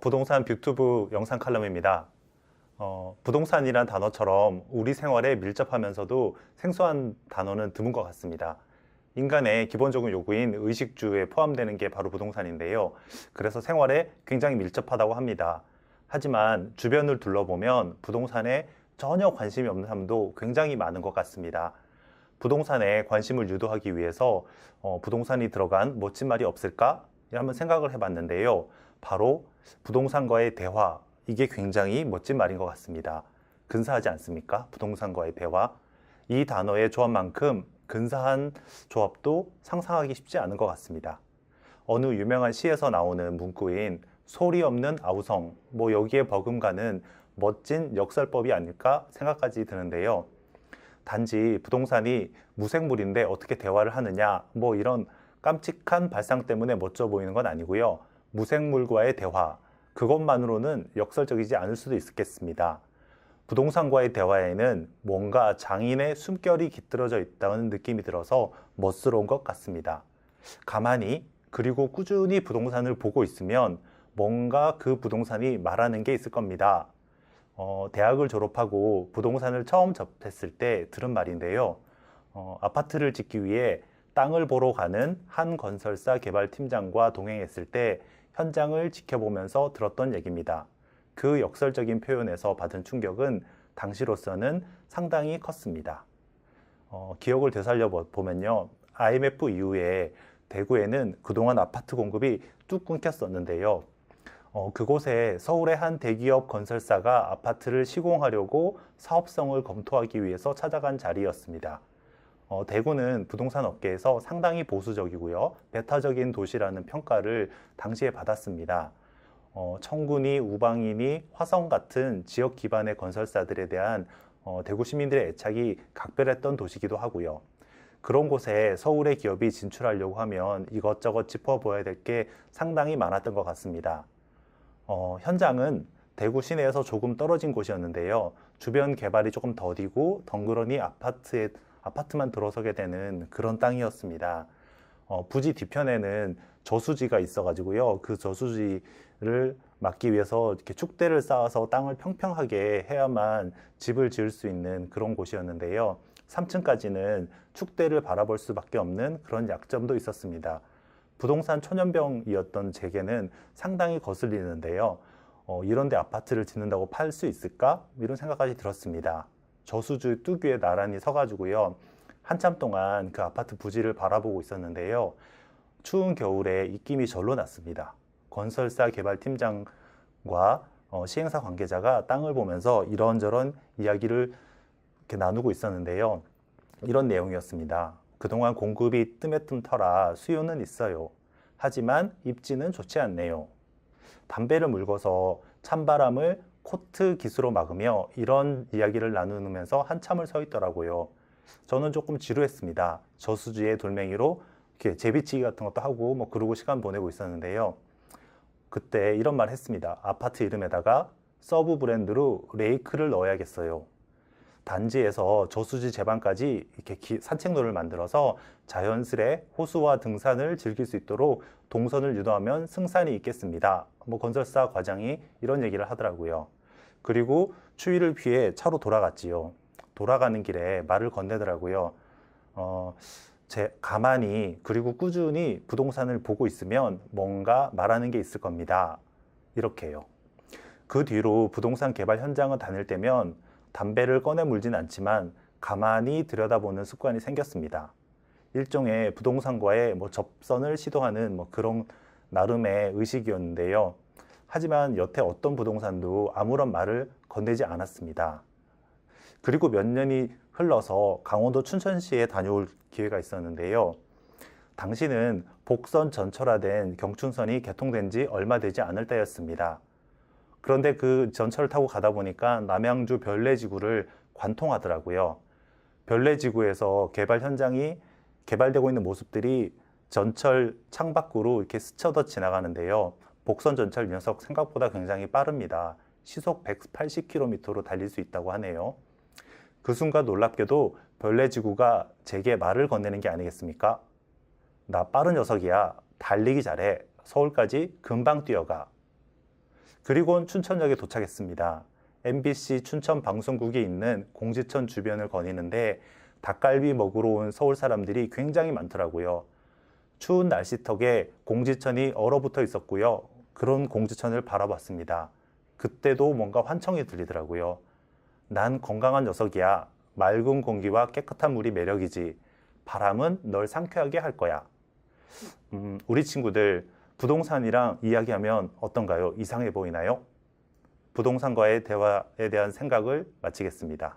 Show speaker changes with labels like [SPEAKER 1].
[SPEAKER 1] 부동산 뷰튜브 영상 칼럼입니다. 어, 부동산이란 단어처럼 우리 생활에 밀접하면서도 생소한 단어는 드문 것 같습니다. 인간의 기본적인 요구인 의식주에 포함되는 게 바로 부동산인데요. 그래서 생활에 굉장히 밀접하다고 합니다. 하지만 주변을 둘러보면 부동산에 전혀 관심이 없는 사람도 굉장히 많은 것 같습니다. 부동산에 관심을 유도하기 위해서 어, 부동산이 들어간 멋진 말이 없을까? 한번 생각을 해봤는데요. 바로 부동산과의 대화. 이게 굉장히 멋진 말인 것 같습니다. 근사하지 않습니까? 부동산과의 대화. 이 단어의 조합만큼 근사한 조합도 상상하기 쉽지 않은 것 같습니다. 어느 유명한 시에서 나오는 문구인 소리 없는 아우성, 뭐 여기에 버금가는 멋진 역설법이 아닐까 생각까지 드는데요. 단지 부동산이 무생물인데 어떻게 대화를 하느냐, 뭐 이런 깜찍한 발상 때문에 멋져 보이는 건 아니고요. 무생물과의 대화, 그것만으로는 역설적이지 않을 수도 있겠습니다. 부동산과의 대화에는 뭔가 장인의 숨결이 깃들어져 있다는 느낌이 들어서 멋스러운 것 같습니다. 가만히 그리고 꾸준히 부동산을 보고 있으면 뭔가 그 부동산이 말하는 게 있을 겁니다. 어, 대학을 졸업하고 부동산을 처음 접했을 때 들은 말인데요. 어, 아파트를 짓기 위해 땅을 보러 가는 한 건설사 개발팀장과 동행했을 때 현장을 지켜보면서 들었던 얘기입니다. 그 역설적인 표현에서 받은 충격은 당시로서는 상당히 컸습니다. 어, 기억을 되살려 보면요. IMF 이후에 대구에는 그동안 아파트 공급이 뚝 끊겼었는데요. 어, 그곳에 서울의 한 대기업 건설사가 아파트를 시공하려고 사업성을 검토하기 위해서 찾아간 자리였습니다. 어, 대구는 부동산 업계에서 상당히 보수적이고요. 배타적인 도시라는 평가를 당시에 받았습니다. 어, 청군이, 우방이니, 화성 같은 지역 기반의 건설사들에 대한 어, 대구 시민들의 애착이 각별했던 도시기도 하고요. 그런 곳에 서울의 기업이 진출하려고 하면 이것저것 짚어보아야 될 게 상당히 많았던 것 같습니다. 어, 현장은 대구 시내에서 조금 떨어진 곳이었는데요. 주변 개발이 조금 더디고 덩그러니 아파트에 아파트만 들어서게 되는 그런 땅이었습니다. 어, 부지 뒤편에는 저수지가 있어가지고요. 그 저수지를 막기 위해서 이렇게 축대를 쌓아서 땅을 평평하게 해야만 집을 지을 수 있는 그런 곳이었는데요. 3층까지는 축대를 바라볼 수밖에 없는 그런 약점도 있었습니다. 부동산 초년병이었던 제게는 상당히 거슬리는데요. 어, 이런데 아파트를 짓는다고 팔 수 있을까? 이런 생각까지 들었습니다. 저수지 뚜귀에 나란히 서가지고요. 한참 동안 그 아파트 부지를 바라보고 있었는데요. 추운 겨울에 입김이 절로 났습니다. 건설사 개발팀장과 어, 시행사 관계자가 땅을 보면서 이런저런 이야기를 이렇게 나누고 있었는데요. 이런 내용이었습니다. 그동안 공급이 뜸했던 터라 수요는 있어요. 하지만 입지는 좋지 않네요. 담배를 물고서 찬바람을 코트 기수로 막으며 이런 이야기를 나누면서 한참을 서 있더라고요. 저는 조금 지루했습니다. 저수지의 돌멩이로 이렇게 제비치기 같은 것도 하고 뭐 그러고 시간 보내고 있었는데요. 그때 이런 말 했습니다. 아파트 이름에다가 서브 브랜드로 레이크를 넣어야겠어요. 단지에서 저수지 제방까지 이렇게 기, 산책로를 만들어서 자연스레 호수와 등산을 즐길 수 있도록 동선을 유도하면 승산이 있겠습니다. 뭐 건설사 과장이 이런 얘기를 하더라고요. 그리고 추위를 피해 차로 돌아갔지요. 돌아가는 길에 말을 건네더라고요. 어, 제 가만히 그리고 꾸준히 부동산을 보고 있으면 뭔가 말하는 게 있을 겁니다. 이렇게요. 그 뒤로 부동산 개발 현장을 다닐 때면 담배를 꺼내 물진 않지만 가만히 들여다보는 습관이 생겼습니다. 일종의 부동산과의 뭐 접선을 시도하는 뭐 그런 나름의 의식이었는데요. 하지만 여태 어떤 부동산도 아무런 말을 건네지 않았습니다. 그리고 몇 년이 흘러서 강원도 춘천시에 다녀올 기회가 있었는데요. 당시는 복선 전철화된 경춘선이 개통된 지 얼마 되지 않을 때였습니다. 그런데 그 전철을 타고 가다 보니까 남양주 별내지구를 관통하더라고요. 별내지구에서 개발 현장이 개발되고 있는 모습들이 전철 창밖으로 이렇게 스쳐져 지나가는데요. 복선 전철 녀석 생각보다 굉장히 빠릅니다. 시속 180km로 달릴 수 있다고 하네요. 그 순간 놀랍게도 별내지구가 제게 말을 건네는 게 아니겠습니까? 나 빠른 녀석이야. 달리기 잘해. 서울까지 금방 뛰어가. 그리고 춘천역에 도착했습니다. MBC 춘천 방송국이 있는 공지천 주변을 거니는데 닭갈비 먹으러 온 서울 사람들이 굉장히 많더라고요. 추운 날씨 턱에 공지천이 얼어붙어 있었고요. 그런 공지천을 바라봤습니다. 그때도 뭔가 환청이 들리더라고요. 난 건강한 녀석이야. 맑은 공기와 깨끗한 물이 매력이지. 바람은 널 상쾌하게 할 거야. 음, 우리 친구들 부동산이랑 이야기하면 어떤가요? 이상해 보이나요? 부동산과의 대화에 대한 생각을 마치겠습니다.